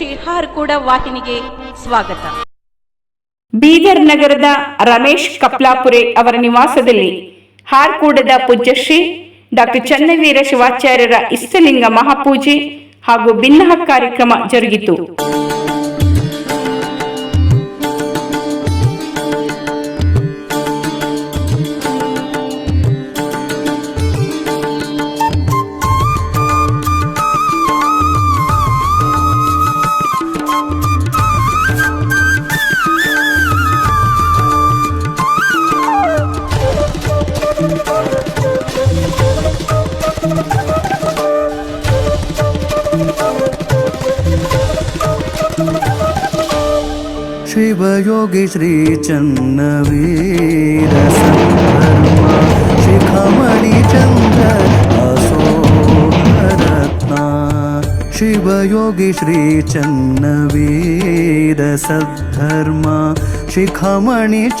ಶ್ರೀ ಕೂಡ ವಾಹಿನಿಗೆ ಸ್ವಾಗತ. ಬೀದರ್ ನಗರದ ರಮೇಶ್ ಕಪ್ಲಾಪುರೆ ಅವರ ನಿವಾಸದಲ್ಲಿ ಹಾರ್ಕೂಡದ ಪೂಜ್ಯಶ್ರೀ, ಡಾಕ್ಟರ್ ಚನ್ನವೀರ ಶಿವಾಚಾರ್ಯರ ಇಷ್ಟಲಿಂಗ ಮಹಾಪೂಜೆ ಹಾಗೂ ಭಿನ್ನಹ ಕಾರ್ಯಕ್ರಮ ಜರುಗಿತು. शिवयोगी श्रीचन्न वीरसद् धर्म शिखमणिचन्द्रशो हरत्ना शिवयोगी श्रीचन्न वीरस धर्म शिखमणिचन्द्रसो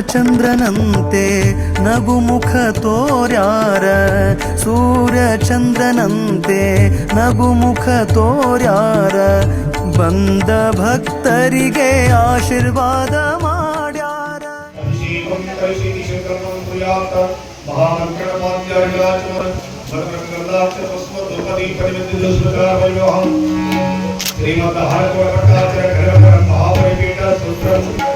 ಚಂದ್ರನಂತೆ ನಗುಮುಖ ತೋರ್ಯಾರ. ಸೂರ್ಯ ಚಂದ್ರನಂತೆ ನಗುಮುಖ ತೋರ್ಯಾರ. ಬಂದ ಭಕ್ತರಿಗೆ ಆಶೀರ್ವಾದ ಮಾಡ್ಯಾರ. ಶ್ರೀಮದ್ ಭಾರತ ಪೀಠ ಸೂತ್ರ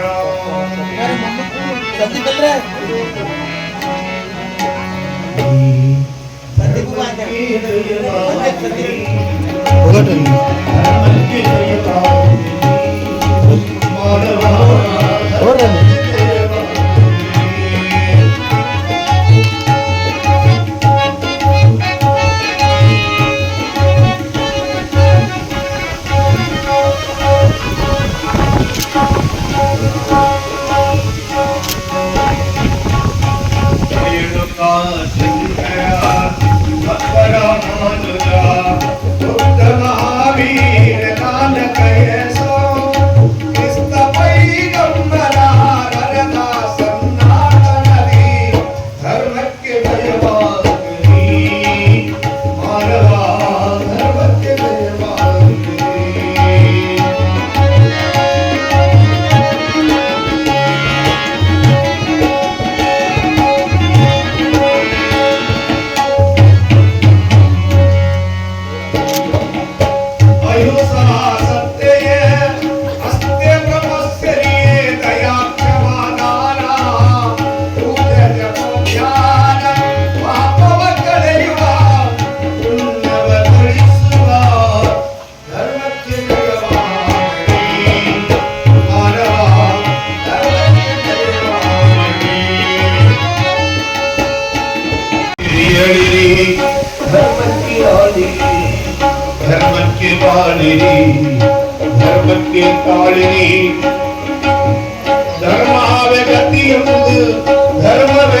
जल्दी चल रहा है? Pradeep Kumar Pradeep Pradeep Oh, yıkıldı Derman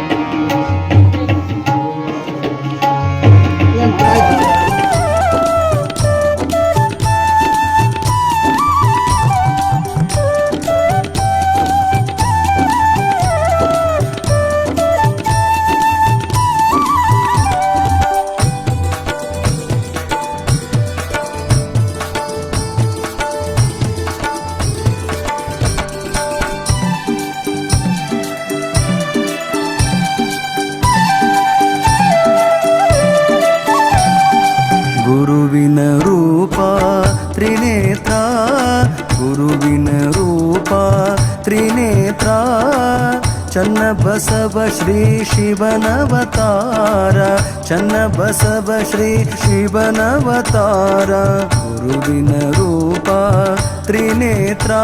चन्न बसब श्री शिवन अवतार चन्न बसब श्री शिवनवतार। गुरुविनरूपा त्रिनेत्रा।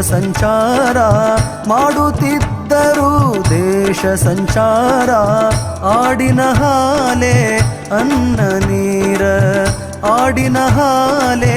ಸಂಚಾರ ಮಾಡುತ್ತಿದ್ದರು ದೇಶ ಸಂಚಾರ ಆಡಿನ ಹಾಲೆ ಅನ್ನ ನೀರ ಆಡಿನ ಹಾಲೆ